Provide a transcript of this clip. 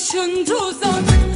yaşın tuzak